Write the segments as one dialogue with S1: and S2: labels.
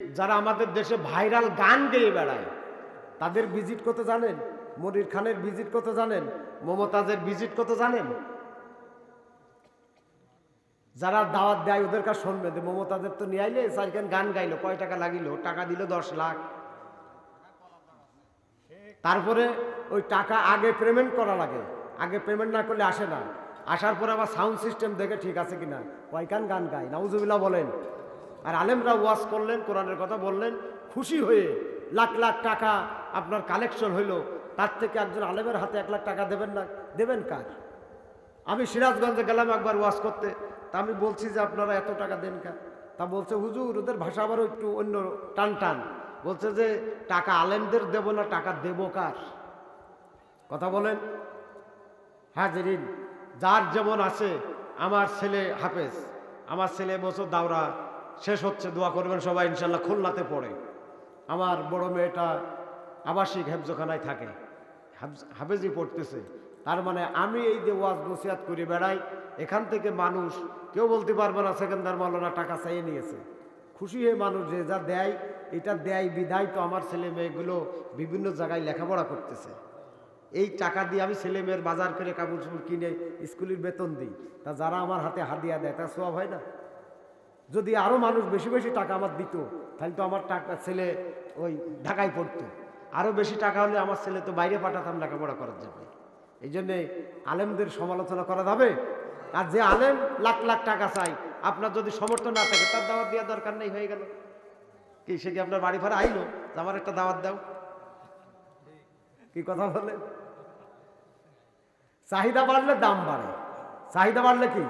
S1: যারা আমাদের দেশে ভাইরাল গান গেয়ে বেড়ায়, তাদের ভিজিট কত জানেন? মনির খানের ভিজিট কত জানেন? মমতাজের ভিজিট কত জানেন? যারা দাওয়াত দেয়, ওদের কাছে শুনবে যে মমতাজের তো নিয়ে আইলে সাইকেন গান গাইলো? কয় টাকা লাগিল? টাকা দিল দশ লাখ। তারপরে ওই টাকা আগে পেমেন্ট করা লাগে। আগে পেমেন্ট না করলে আসে না। আসার পরে আবার সাউন্ড সিস্টেম দেখে ঠিক আছে কিনা। কয়কান গান গায়? নাউজুবিল্লাহ বলেন। আর আলেমরা ওয়াজ করলেন, কোরআনের কথা বললেন, খুশি হয়ে লাখ লাখ টাকা আপনার কালেকশন হইল। তার থেকে একজন আলেমের হাতে এক লাখ টাকা দেবেন না। দেবেন কার? আমি সিরাজগঞ্জে গেলাম একবার ওয়াজ করতে। তা আমি বলছি যে আপনারা এত টাকা দেন কা? তা বলছে, হুজুর, ওদের ভাষা আবারও একটু অন্য টান টান। বলছে যে, টাকা আলেমদের দেব না, টাকা দেবো কার? কথা বলেন, হাজরিন, যার যেমন আছে, আমার ছেলে হাফেজ, আমার ছেলে বছর দাওরা শেষ হচ্ছে, দোয়া করবেন সবাই, ইনশাল্লাহ খুলনাতে পড়ে। আমার বড় মেয়েটা আবাসিক হেফজখানায় থাকে, হাফজ- পড়তেছে। তার মানে আমি এই যে ওয়াজ নসিহাত করে বেড়াই, এখান থেকে মানুষ, কেউ বলতে পারবে না সেকেন্দার মালনা টাকা চাইয়ে নিয়েছে। খুশি হয়ে মানুষ যে যা দেয়, এটা দেয়, বিদায় তো আমার ছেলে মেয়েগুলো বিভিন্ন জায়গায় লেখাপড়া করতেছে। এই টাকা দিয়ে আমি ছেলে মেয়ের বাজার করে কাপড় চোপড় কিনে স্কুলের বেতন দিই। তা যারা আমার হাতে হাত হাদিয়া দেয় তা সব হয় না? যদি আরও মানুষ বেশি বেশি টাকা আমার দিত, তাহলে তো আমার টাকা ছেলে ওই ঢাকায় পড়তো। আরও বেশি টাকা হলে আমার ছেলে তো বাইরে পাঠাতাম লেখাপড়া করার জন্য। এই জন্যে আলেমদের সমালোচনা করা যাবে? আর যে আলেম লাখ লাখ টাকা চাই আপনার যদি সমর্থন না থাকে, তার দাওয়াত দেওয়ার দরকার নেই, হয়ে গেল। কি, সে কি আপনার বাড়ি ভাড়া আইলো? আমার একটা দাওয়াত দাও। কি কথা বলে? চাহিদা বাড়লে দাম বাড়ে। চাহিদা বাড়লে কি?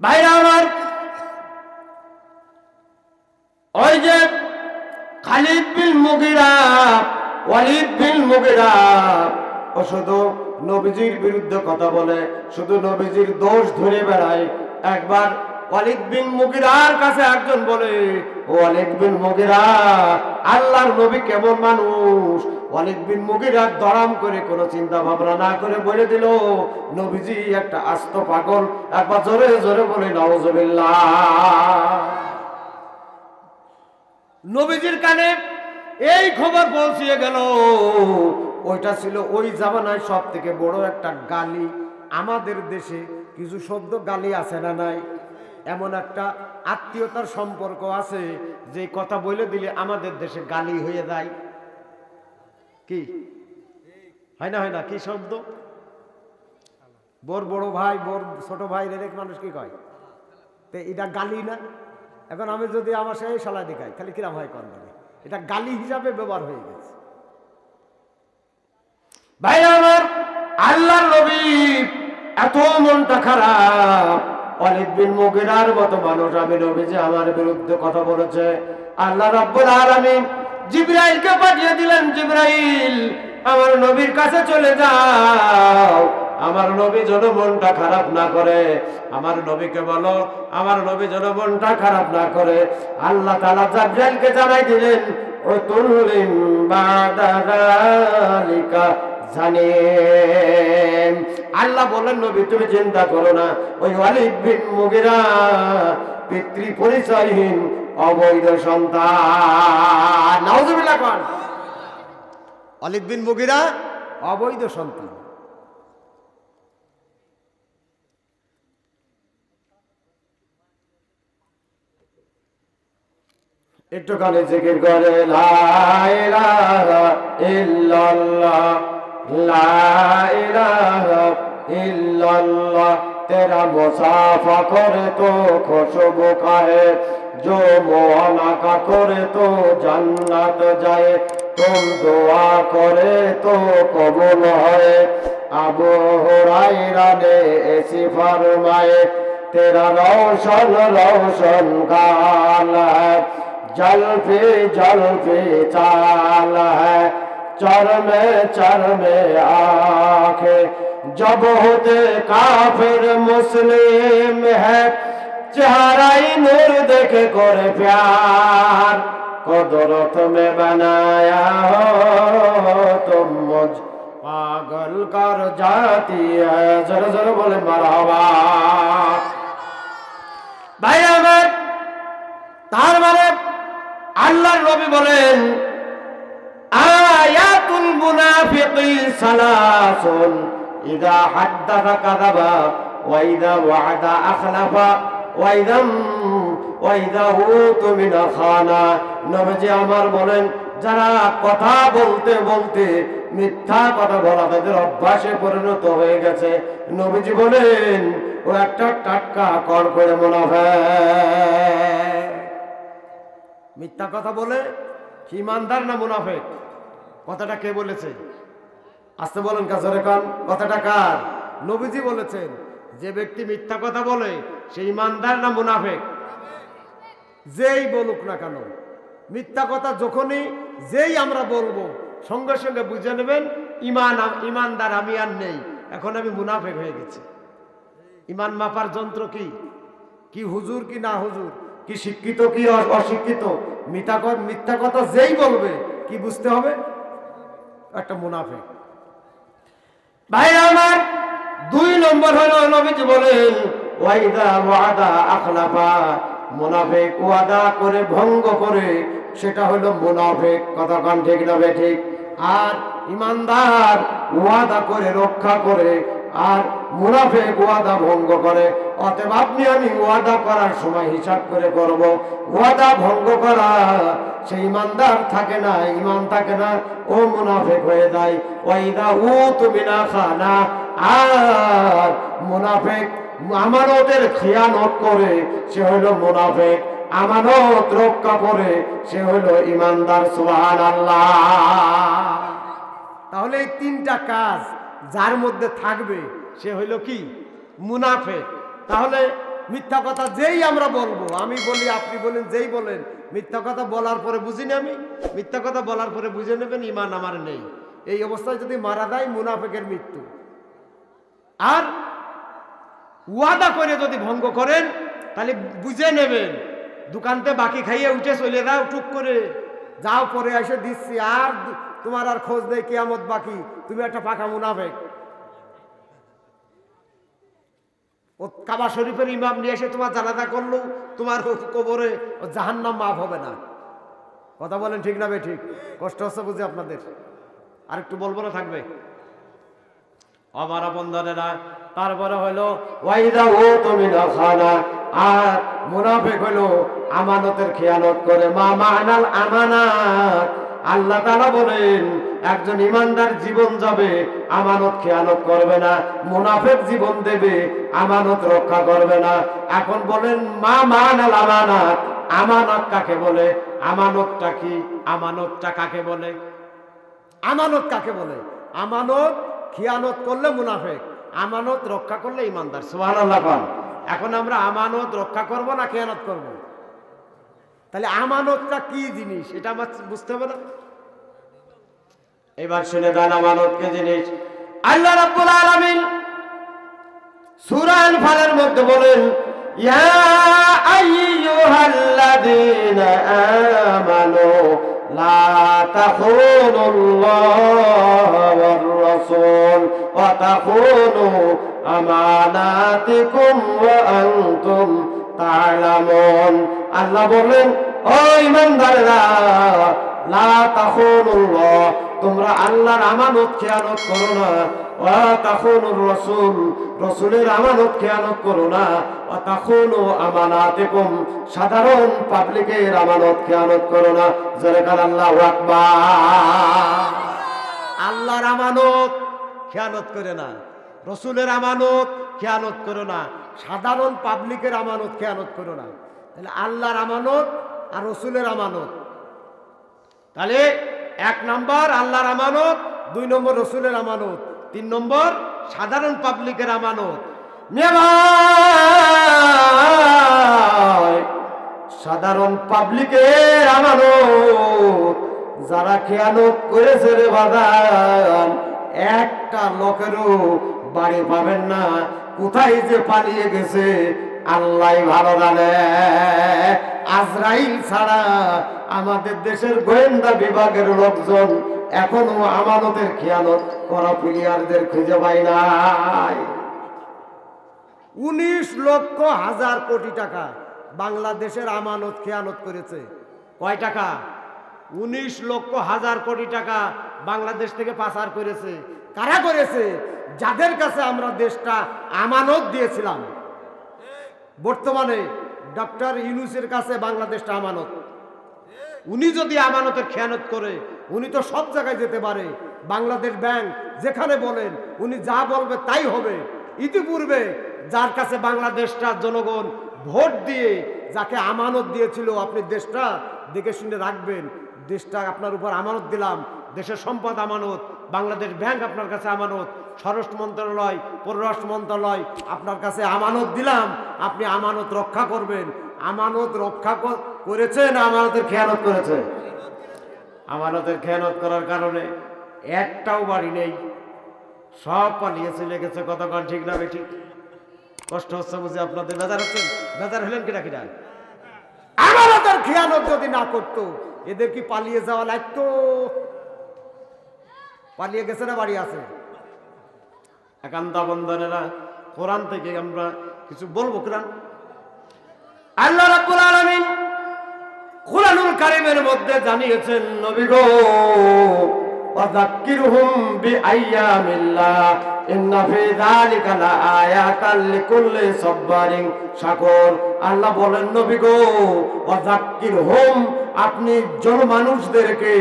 S2: ভাইরা আমার ওই যে খালিদ বিন মুগিরা, ওয়ালিদ বিন মুগিরা। ও শুধু নবীজির বিরুদ্ধে কথা বলে, শুধু নবীজির দোষ ধরে বেড়ায়। একবার ওয়ালিদ বিন মুগিরার কাছে একজন বলে ওয়ালিদ বিন মুগিরা, আল্লাহর নবী কেমন মানুষ? ওয়ালিদ বিন মুগিরা দরাম করে কোনো চিন্তা ভাবনা না করে বলে দিল, নবীজি একটা আস্ত পাগল। একবার জোরে জোরে বলে নওজবিল্লাহ
S1: নবীজির কানে এই খবর পৌঁছিয়ে গেল। ওইটা ছিল ওই জামানায় সব থেকে বড় একটা গালি। আমাদের দেশে কিছু শব্দ গালি আছে না নাই? এমন একটা আত্মীয়তার সম্পর্ক আছে যে কথা বলে দিলে আমাদের দেশে গালি হয়ে যায়। কি? হয় না হয় না? কি শব্দ? বোর বড় ভাই বোর ছোট ভাই, রেরেক মানুষ কি কয়? তো এটা গালি না? এখন আমি যদি আমার সেই শালা দেখাই তাহলে কিরাম হয় কন এটা গালি হিসাবে ব্যবহার হয়ে গেছে।
S2: ভাই আমার আল্লাহর নবী এত মনটা খারাপ। অলিদ বিন মুগিরার মতো মানুষ আমি নবী যে আমার বিরুদ্ধে কথা বলেছে। আল্লাহ রাব্বুল আলামিন জিব্রাইলকে পাঠিয়ে দিলেন, জিব্রাইল, আমার নবীর কাছে চলে যাও। আমার নবী যেন মনটা খারাপ না করে। আমার নবীকে বলো, আমার নবী যেন মনটা খারাপ না করে। আল্লাহ তালা জিব্রাইলকে জানাই দিলেন ও তুল্লিন বাদালিকা জানেন। আল্লাহ বলেন নবী, তুমি চিন্তা করো না। ওই ওয়ালিদ বিন মুগিরা পিতৃ পরিচয়হীন অবৈধ সন্তান। নাউজুবিল্লাহ কোন
S1: অলিদ বিন মুগিরা অবৈধ সন্তান।
S2: একটুখানি জিকির করে লা ইলাহা ইল্লাল্লাহ লা ইলাহা ইল্লাল্লাহ তেরা মুসাফা করে তো খুশবু কাহে जो मोहना का करे तो जन्नत जाए तुम दुआ करे तो कबूल है আবু হুরাইরা ने ऐसी फरमाए तेरा रोशन रोशन गाल है जल पे जल पे चाल है चर में चर में आखे जब होते काफिर मुस्लिम है चेहराई नूर देखे करे प्यार कुदरत में बनाया हो तुम मुझ पागल कर जाती है जरा जरा बोले मरहबा ভাই আমার তার মানে আল্লাহর রবি বলেন, আয়াতুল মুনাফিকি সালাসুন, ইদা হাদ্দাথা কাযাবা, ওয়া ইদা ওয়া'দা আখলাফা, ওয়া ইদা ওয়া ইদা উতুমিনা খানা। নবীজি আমার বলেন, যারা কথা বলতে বলতে মিথ্যা কথা বলা তাদের অভ্যাসে পরিণত হয়ে গেছে। নবীজি বলেন, ও একটা টাটকা কর করে মুনাফিক।
S1: মিথ্যা কথা বলে ইমানদার না মুনাফেক? কথাটা কে বলেছে? আসতে বলেন কাজরে কান। কথাটা কার? নবীজি বলেছেন, যে ব্যক্তি মিথ্যা কথা বলে, সে ইমানদার না মুনাফেক? যেই বলুক না কেন। মিথ্যা কথা যখনই, যেই আমরা বলব, সঙ্গে সঙ্গে বুঝে নেবেন ইমান ইমানদার আমি আর নেই। এখন আমি মুনাফেক হয়ে গেছি। ইমান মাপার যন্ত্র কি? কি হুজুর কি না হুজুর? কি শিক্ষিত, কি অশিক্ষিত? মিথ্যা মিথ্যা কথা যেই বলবে, কি বুঝতে হবে? একটা মুনাফেক।
S2: ভাই, আমার দুই নম্বর হলো নবীজি বলেন, ওয়াইদা ওয়াদা আখলাফা। মুনাফিক ওয়াদা করে, ভঙ্গ করে, সেটা হলো মুনাফিক। কথা কান ঠিক না বে ঠিক?
S1: আর ইমানদার
S2: ওয়াদা করে, রক্ষা করে, আর মুনাফিক ওয়াদা ভঙ্গ করে। অতএব আপনি আমি ওয়াদা করার সময় হিসাব করে করব। ওয়াদা ভঙ্গ করা সেই ইমানদার থাকে না ইমান থাকে না, ও মুনাফেক হয়ে যায়। ওয়াইদা উ তুমি না খানা, আর মুনাফিক আমানতের খেয়ানত করে, সে হলো মুনাফেক। আমানত রক্ষা করে, সে হলো ইমানদার সুবহান আল্লাহ
S1: তাহলে এই তিনটা কাজ যার মধ্যে থাকবে, সে হইল কি? মুনাফেক। তাহলে মিথ্যা কথা যেই আমরা বলব, আমি বলি, আপনি বলেন, যেই বলেন, মিথ্যা কথা বলার পরে বুঝিনি আমি। মিথ্যা কথা বলার পরে বুঝে নেবেন, ইমান আমার নেই। এই অবস্থায় যদি মারা যায়, মুনাফেকের মৃত্যু। আর ওয়াদা করে যদি ভঙ্গ করেন, তাহলে বুঝে নেবেন, দোকানতে বাকি খাইয়ে উঠে চলে যাও, টুক করে। যাও পরে এসে দিচ্ছি, আর তোমার আর খোঁজ নেই, কেয়ামত বাকি। তুমি একটা পাকা মুনাফেক। ও কাবা শরীফের ইমাম নিয়ে এসে তোমার জানাজা করল, তোমার কবরে জাহান্নাম মাফ হবে না। কথা বলেন ঠিক না ঠিক? কষ্ট হচ্ছে বুঝি আপনাদের? আর একটু বলব না থাকবে?
S2: আমার বন্ধনেরা, তারপরে হলো, ওয়াইদা ও তুমি খানা, আর মুনাফিক হলো আমানতের খেয়ানত করে, মা মানাল আমানাত। আল্লাহ তাআলা বলেন, একজন ইমানদার জীবন যাবে, আমানত খেয়ানত করবে না, মুনাফিক জীবন দেবে, আমানত রক্ষা করবে না। এখন বলেন, মা মানাল আমানাত? আমানত কাকে বলে? আমানতটা কি? আমানতটা কাকে বলে?
S1: আমানত কাকে বলে? আমানত খিয়ানত করলে মুনাফেক, আমানত রক্ষা করলে ইমানদার
S2: কোন।
S1: এখন আমরা আমানত রক্ষা করব না খেয়ানত করব? তাহলে আমানতটা কি জিনিস? এটা আমার বুঝতে হবে না?
S2: এবার শুনে দেন আমানত কে জিনিস? আল্লাহ রাব্বুল আলামিন সূরা আনফালের মধ্যে বলেন, ইয়া আইয়ুহাল্লাযীনা আমানু, লা তাখুনুল্লাহ ওয়ার রাসূল ওয়া তাখুনু আমানাতিকুম ওয়া আনতুম তা'লামুন। আল্লাহ বলেন ও ইমানদাররা লা তোমরা আল্লাহর আমানত খেয়ানত করো না। আমানত না। সাধারণ পাবলিকের আমানত করো না।
S1: আল্লাহর আমানত না। রসুলের আমানত খেয়ানত করো না। সাধারণ পাবলিকের আমানত খেয়ানত করো না। তাহলে আল্লাহর আমানত আর রসুলের আমানত। তাহলে এক নম্বর আল্লাহর আমানত, দুই নম্বর রসুলের আমানত, তিন নম্বর সাধারণ পাবলিকের আমানত।
S2: সাধারণ পাবলিকের আমানত, যারা খেয়ানত করেছে রে বাদান একটা লোকেরও বাড়ি পাবেন না, কোথায় যে পালিয়ে গেছে আল্লাহ ভালো জানে। আজরাইল ছাড়া আমাদের দেশের গোয়েন্দা বিভাগের লোকজন এখনও আমানতের খেয়ানত করা প্লেয়ারদের খুঁজে পাই নাই।
S1: উনিশ লক্ষ হাজার কোটি টাকা বাংলাদেশের আমানত খেয়ানত করেছে। কয় টাকা? উনিশ লক্ষ হাজার কোটি টাকা বাংলাদেশ থেকে পাচার করেছে। কারা করেছে? যাদের কাছে আমরা দেশটা আমানত দিয়েছিলাম। বর্তমানে ডক্টর ইউনুসের কাছে বাংলাদেশটা আমানত। উনি যদি আমানতের খেয়ানত করে, উনি তো সব জায়গায় যেতে পারে। বাংলাদেশ ব্যাংক যেখানে বলেন, উনি যা বলবে তাই হবে। ইতিপূর্বে যার কাছে বাংলাদেশটা জনগণ ভোট দিয়ে যাকে আমানত দিয়েছিল আপনি দেশটা দেখে শুনে রাখবেন, দেশটা আপনার উপর আমানত দিলাম, দেশের সম্পদ আমানত, বাংলাদেশ ব্যাংক আপনার কাছে আমানত স্বরাষ্ট্র মন্ত্রণালয়, পররাষ্ট্র মন্ত্রণালয়, আপনার কাছে আমানত দিলাম, আপনি আমানত রক্ষা করবেন। আমানত রক্ষা করেছে না আমানতের খেয়ানত করেছে। আমানতের খেয়ানত করার কারণে একটাও বাড়ি নেই। সব পালিয়ে চলে গেছে কতক্ষণ ঠিক না ঠিক কষ্ট হচ্ছে বুঝে আপনাদের বেজার হচ্ছেন বেজার হলেন কিনা কিনা? আমানতের খেয়ানত যদি না করতো, এদের কি পালিয়ে যাওয়া লাগতো? পালিয়ে গেছে না বাড়ি আছে? একান্তা বন্ধনেরা, কোরআন থেকে আমরা কিছু বলব কোরআন? আল্লাহ রাব্বুল আলামিন কুরআনুল কারীমের মধ্যে জানিয়েছেন, নবী গো, ওয়াযাক্কিরহুম বিআইয়ামিল্লাহ, ইন্না ফি যালিকা লাআয়াতাল লিকুল্লি সাব্বারিন শাকুর। আল্লাহ বলেন, নবী গো, ওয়াযাক্কিরহুম, আপনি জনমানুষদেরকে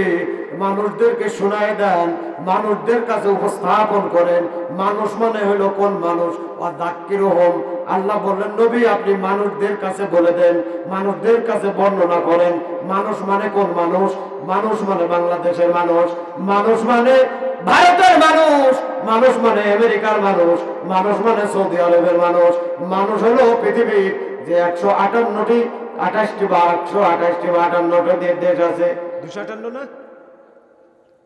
S1: মানুষদেরকে শোনায় দেন, মানুষদের কাছে উপস্থাপন করেন। মানুষ মানে হলো কোন মানুষ? আল্লাহ বললেন, নবী, আপনি মানুষদের কাছে বলে দেন, মানুষদের কাছে বর্ণনা করেন। মানুষ মানে কোন মানুষ? মানুষ মানে বাংলাদেশের মানুষ। মানুষ মানে ভারতের মানুষ। মানুষ মানে আমেরিকার মানুষ। মানুষ মানে সৌদি আরবের মানুষ। মানুষ হলো পৃথিবীর যে একশো আটান্নটি, আঠাশটি বা একশো আঠাশটি বা আটান্নটি দেশ আছে। দুশো আটান্ন না?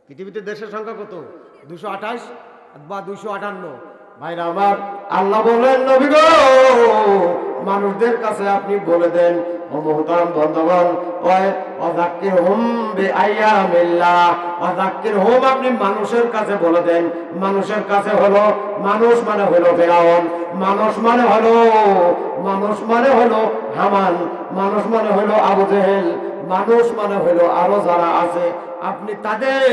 S1: পৃথিবীতে দেশের সংখ্যা কত? দুশো আঠাশ বা দুশো আটান্ন। ভাইরা, আমার আল্লাহ বলেন নবী গো, মানুষদের কাছে আপনি বলে দেন বন্ধগণ ওয় অজাক্কির হুম বে আইয়ামিল্লাহ অজাক্কির হুম আপনি মানুষের কাছে বলে দেন। মানুষের কাছে হলো, মানুষ মানে হলো ফেরাউন, মানুষ মানে হলো, মানুষ মানে হলো হামান, মানুষ মানে হলো আবু জেহেল, মানুষ মানে হলো আরও যারা আছে আপনি তাদের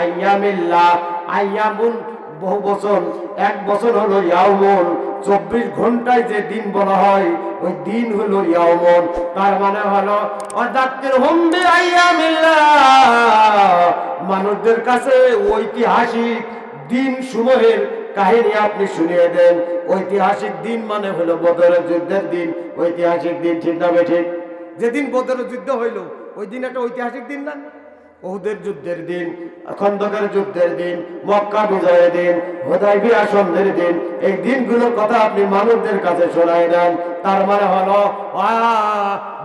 S1: আইয়ামিল্লাহ, আইয়ামুন বহু বছর, এক বছর হলো ইয়াউমন, চব্বিশ ঘন্টায় যে দিন বলা হয়, ওই দিন হলো ইয়াউমন। তার মানে হলো, অজাক্কির হুম বে আইয়ামিল্লাহ। মানুষদের কাছে ঐতিহাসিক দিন সমূহের কাহিনী আপনি শুনিয়ে দেন। ঐতিহাসিক দিন মানে হলো বদরের যুদ্ধের দিন। ঐতিহাসিক দিন ঠিক না ঠিক যেদিন বদরের যুদ্ধ হইল ওই দিন একটা ঐতিহাসিক দিন না? ওহুদের যুদ্ধের দিন, খন্দকের যুদ্ধের দিন, মক্কা বিজয়ের দিন হোদাইবিয়া সন্ধ্যের দিন, এই দিনগুলোর কথা আপনি মানুষদের কাছে শোনাই দেন। তার মানে হলো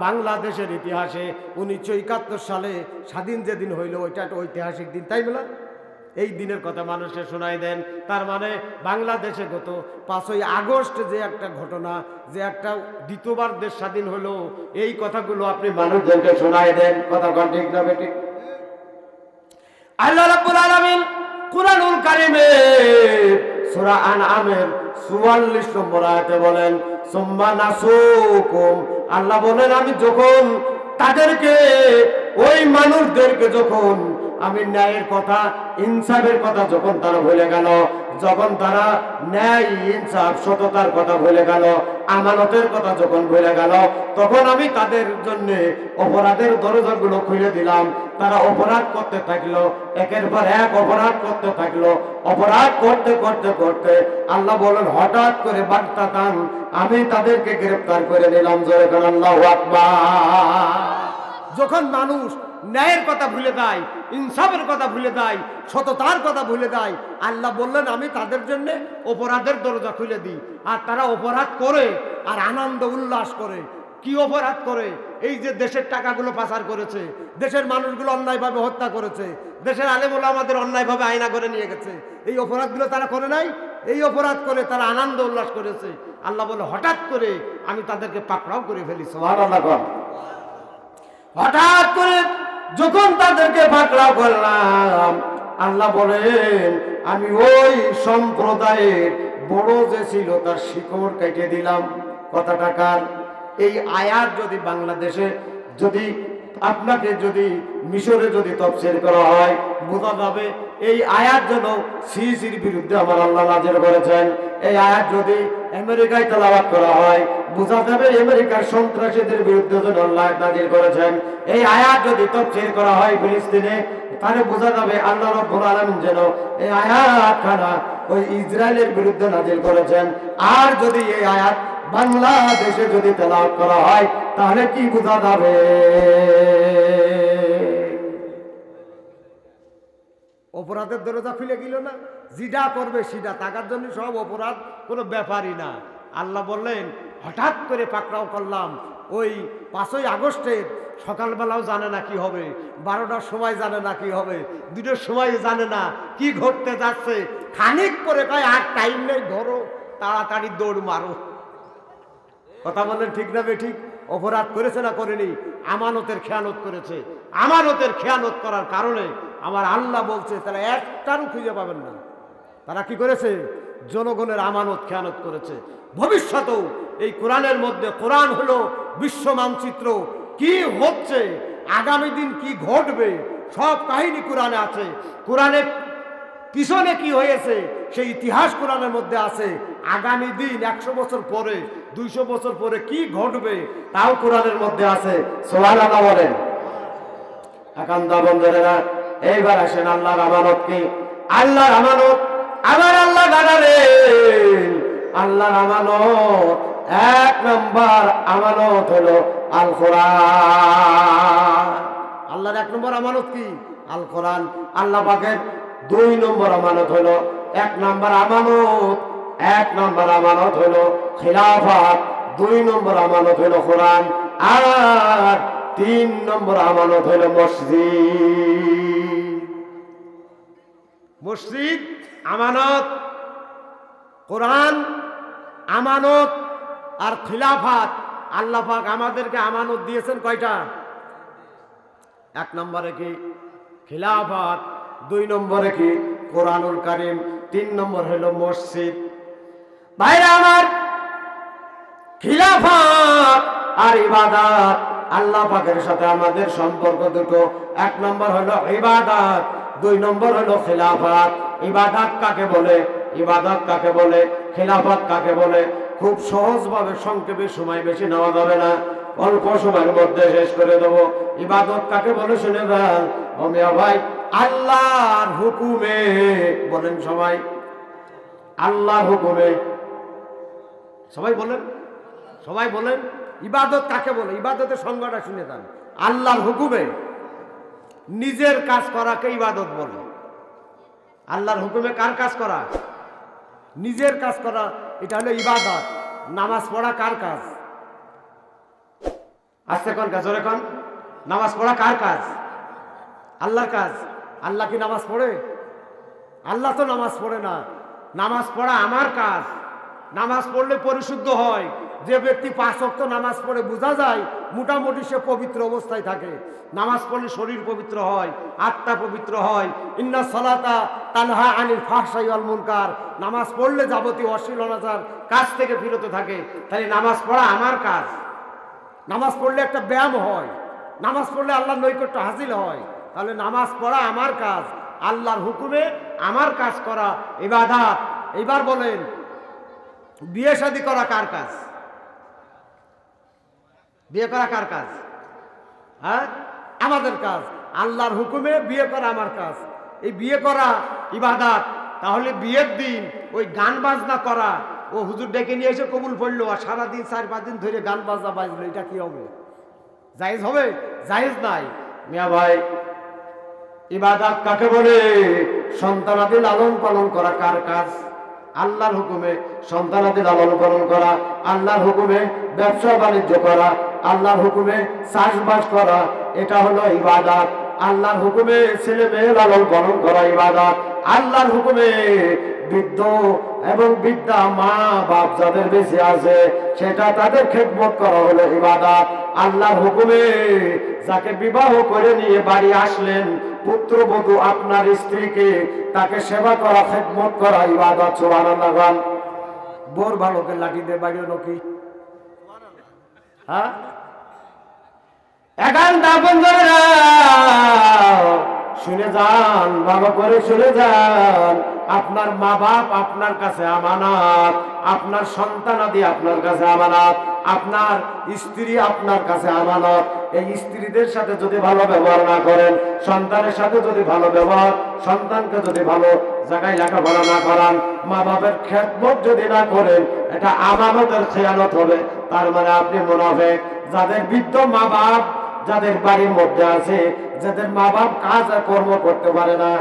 S1: বাংলাদেশের ইতিহাসে উনিশশো একাত্তর সালে স্বাধীন যেদিন হইল, ওইটা একটা ঐতিহাসিক দিন, তাই বলা? এই দিনের কথা মানুষকে শোনাই দেন। তার মানে বাংলাদেশে গত পাঁচই আগস্ট যে একটা ঘটনা যে একটা দ্বিতীয়বার দেশ স্বাধীন হলো এই কথাগুলো আপনি মানুষদেরকে শোনাই দেন। কথা ঠিক না বেঠিক? আল্লাহ রাব্বুল আলামিন কুরআনুল কারীমে সূরা আনআমের 44 নম্বর আয়াতে বলেন সুম্মা নাসুকুম। আল্লাহ বলেন আমি যখন তাদেরকে ওই মানুষদেরকে যখন আমি ন্যায়ের কথা, ইনসাফের কথা যখন তারা ভুলে গেল, যখন তারা ন্যায়, ইনসাফ, সততার কথা ভুলে গেল, আমানতের কথা যখন ভুলে গেল, তখন আমি তাদের জন্য অপরাধের দরজাগুলো খুলে দিলাম। তারা অপরাধ করতে থাকল, একের পর এক অপরাধ করতে থাকল। অপরাধ করতে করতে করতে আল্লাহ বলেন, হঠাৎ করে বার্তা তান আমি তাদেরকে গ্রেফতার করে নিলাম। জোরে আল্লাহ যখন মানুষ ন্যায়ের কথা ভুলে দেয় ইনসাফের কথা ভুলে দেয় সততার কথা ভুলে দেয় আল্লাহ বললেন, আমি তাদের জন্য অপরাধের দরজা খুলে দিই। আর তারা অপরাধ করে আর আনন্দ উল্লাস করে। কি অপরাধ করে? এই যে দেশের টাকাগুলো পাচার করেছে, দেশের মানুষগুলো অন্যায়ভাবে হত্যা করেছে, দেশের আলেমুল আমাদের অন্যায়ভাবে আয়না করে নিয়ে গেছে। এই অপরাধগুলো তারা করে নাই? এই অপরাধ করে তারা আনন্দ উল্লাস করেছে। আল্লাহ বলে, হঠাৎ করে আমি তাদেরকে পাকড়াও করে ফেলি। হঠাৎ করে যখন তাদেরকে পাকড়া করলাম, আল্লাহ বলেন, আমি ওই সম্প্রদায়ের বড় যে ছিল তার শিকড় কেটে দিলাম। কথাটা কার? এই আয়াত যদি বাংলাদেশে
S2: যদি আপনাকে যদি মিশরে যদি তফসিল করা হয়, বোঝা যাবে এই আয়াত যেন সিসির বিরুদ্ধে আমার আল্লাহ নাজির করেছেন। এই আয়াত যদি আমেরিকায় তেলাওয়াত করা হয়, বোঝা যাবে আমেরিকার সন্ত্রাসীদের বিরুদ্ধে যেন আল্লাহ নাজির করেছেন। এই আয়াত যদি তফসিল করা হয় ফিলিস্তিনে, তাহলে বোঝা যাবে আল্লাহ রব্বুল আলামিন যেন এই আয়াত খানা ওই ইসরায়েলের বিরুদ্ধে নাজিল করেছেন। আর যদি এই আয়াত বাংলাদেশে যদি তেলাওয়াত করা হয়, তাহলে কি বোঝা যাবে?
S1: অপরাধের দরজা খুলে গেল না। জিডা করবে সিডা টাকার জন্য সব অপরাধ, কোনো ব্যাপারই না। আল্লাহ বললেন, হঠাৎ করে পাকড়াও করলাম। ওই পাঁচই আগস্টের সকালবেলাও জানে না কি হবে, বারোটার সময় জানে না কি হবে, দুটোর সময় জানে না কি ঘটতে যাচ্ছে। খানিক পরে কয়, আর টাইম নেই, ধরো, তাড়াতাড়ি দৌড় মারো। কথা বললেন ঠিক না ঠিক অপরাধ করেছে না করেনি? আমানতের খেয়ানত করেছে। আমানতের খেয়ানত করার কারণে আমার আল্লাহ বলছে, তারা একটারও খুঁজে পাবেন না। তারা কি করেছে? জনগণের আমানত খেয়ানত করেছে। ভবিষ্যতেও এই কোরআনের মধ্যে কোরআন হলো বিশ্ব মানচিত্র। কি হচ্ছে? আগামী দিন কি ঘটবে? সব কাহিনী কোরআনে আছে। কোরআনে পিছনে কি হয়েছে? সেই ইতিহাস কোরআনের মধ্যে আছে। আগামী দিন একশো বছর পরে, দুইশো বছর পরে কি ঘটবে,
S2: তাও কোরআনের মধ্যে আছে। সোহান বলেন। একান্ত বন্ধুরা এইবার আসেন আল্লাহর আমানত কি? আল্লাহর আমানত? আমার আল্লাহ জানালেন আল্লাহর আমানত। এক নম্বর আমানত হলো আল
S1: আল্লাহর এক নম্বর আমানত কি?
S2: আল কোরআন আল্লাহ পাকের দুই নম্বর আমানত হলো এক নম্বর আমানত। এক নম্বর আমানত হলো খিলাফত। দুই নম্বর আমানত হলো কোরআন। আর তিন নম্বর আমানত হলো মসজিদ।
S1: মসজিদ, আমানত, কোরআন, আমানত আর খিলাফাত। আল্লাহ পাক আমাদেরকে আমানত দিয়েছেন কয়টা? এক নম্বরে কি খিলাফাত,
S2: দুই নম্বরে কি কোরআনুল কারিম, তিন নম্বর হলো মসজিদ। ভাইরা আমার, খিলাফাত আর ইবাদাত আল্লাহ পাকের সাথে আমাদের সম্পর্ক দুটো। এক নম্বর হলো ইবাদত দুই নম্বর হলো খিলাফত। ইবাদত কাকে বলে? ইবাদত কাকে বলে? খিলাফত কাকে বলে? খুব সহজভাবে সংক্ষেপে সময় বেশি নেওয়া যাবে না। অল্প সময়ের মধ্যে শেষ করে দেবো। ইবাদত কাকে বলে শুনে ভাই, আল্লাহর হুকুমে। বলেন সবাই। আল্লাহর হুকুমে।
S1: সবাই বলেন? সবাই বলেন? ইবাদত কাকে বলে? ইবাদতের সংজ্ঞাটা শুনে যান আল্লাহর হুকুমে। নিজের কাজ করাকে ইবাদত বলে। আল্লাহর হুকুমে কার কাজ করা? নিজের কাজ করা, এটা হলো ইবাদত। নামাজ পড়া কার কাজ?
S2: আস্তে কোন কাজ? ওরে কোন?
S1: নামাজ পড়া কার কাজ? আল্লাহর কাজ। আল্লাহ কি নামাজ পড়ে? আল্লাহ তো নামাজ পড়ে না। নামাজ পড়া আমার কাজ। নামাজ পড়লে পরিশুদ্ধ হয়। যে ব্যক্তি পাঁচ অক্ত নামাজ পড়ে বোঝা যায়, মোটামুটি সে পবিত্র অবস্থায় থাকে। নামাজ পড়লে শরীর পবিত্র হয়, আত্মা পবিত্র হয়। ইন্না সলাতা তানহা আনিল ফাহসাই আল মুনকার। নামাজ পড়লে যাবতীয় অশ্লীল, অনাচার কাজ থেকে বিরত থাকে। তাই নামাজ পড়া আমার কাজ। নামাজ পড়লে একটা ব্যায়াম হয়। নামাজ পড়লে আল্লাহর নৈকট্য হাসিল হয়। তাহলে নামাজ পড়া আমার কাজ। আল্লাহর হুকুমে আমার কাজ করা ইবাদাত। এবার বলেন বিয়ে শাদী করা কার কাজ? বিয়ে করা কার কাজ? হ্যাঁ? আমাদের কাজ। আল্লাহর হুকুমে বিয়ে করা আমার কাজ। এই বিয়ে করা ইবাদাত, তাহলে বিয়ের দিন ওই গান বাজনা করা, ও হুজুর ডেকে নিয়ে এসে কবুল পড়ল, আর সারাদিন, চার পাঁচ দিন ধরে গান বাজনা বাজলো, এটা কি হবে? জায়েজ হবে? জায়েজ নাই।
S2: মিয়া ভাই, ইবাদাত কাকে বলে? সন্তানাদি লালন পালন করা কার কাজ? আল্লাহর হুকুমে সন্তানাদি লালন পালন করা, আল্লাহর হুকুমে ব্যবসা বাণিজ্য করা, আল্লাহর হুকুমে চাষবাস করা, এটা হলো ইবাদত। আল্লাহর হুকুমে ছেলে মেয়ে লালন পালন করা ইবাদত। আল্লাহর হুকুমে বৃদ্ধ এবং বিদ্যা মা, বাপ যাদের বেশি আছে, সেটা তাদের খেদমত করা হলো ইবাদত। আল্লাহর হুকুমে যাকে বিবাহ করে নিয়ে বাড়ি আসলেন, পুত্রবধূ আপনার স্ত্রীকে তাকে সেবা করা, খেদমত করা ইবাদত, সুবহানাল্লাহ গান
S1: বোর ভালোকে লাঠি দিয়ে বাড়িও নাকি হ্যাঁ?
S2: এক আপন শুনে যান, ভালো করে শুনে যান। আপনার মা বাপ আপনার কাছে আমানত, আপনার সন্তানাদি আপনার কাছে আমানত, আপনার স্ত্রী আপনার কাছে আমানত। এই স্ত্রীদের সাথে যদি ভালো ব্যবহার না করেন, সন্তানের সাথে যদি ভালো ব্যবহার, সন্তানকে যদি ভালো জায়গায় লেখাপড়া না করান, মা বাপের খেদমত যদি না করেন, এটা আমানতের খেয়ানত হবে। তার মানে আপনি মুনাফেক। যাদের বৃদ্ধ মা বাপ যাদের বাড়ির মধ্যে আছে, যাদের মা বাপ কাজ আর কর্ম করতে পারে না,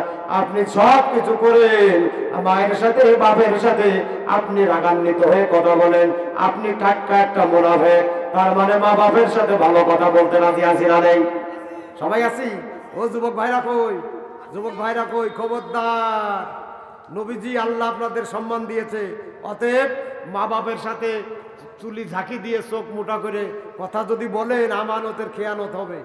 S2: আপনি সব কিছু করেন মায়ের সাথে, বাপের সাথে আপনি রাগান্বিত হয়ে কথা বলেন। আপনি টাটকা একটা মুনাফেক তার মানে মা বাপের সাথে ভালো কথা বলতে রাজি আছি না নেই?
S1: সবাই আছি? ও যুবক ভাইরা কই? যুবক ভাইরা কই? খবরদার। নবীজি আল্লাহ আপনাদের সম্মান দিয়েছে। অতএব মা বাপের সাথে চুলি ঝাঁকি দিয়ে চোখ মোটা করে কথা যদি বলেন আমানতের খেয়ানত হবে।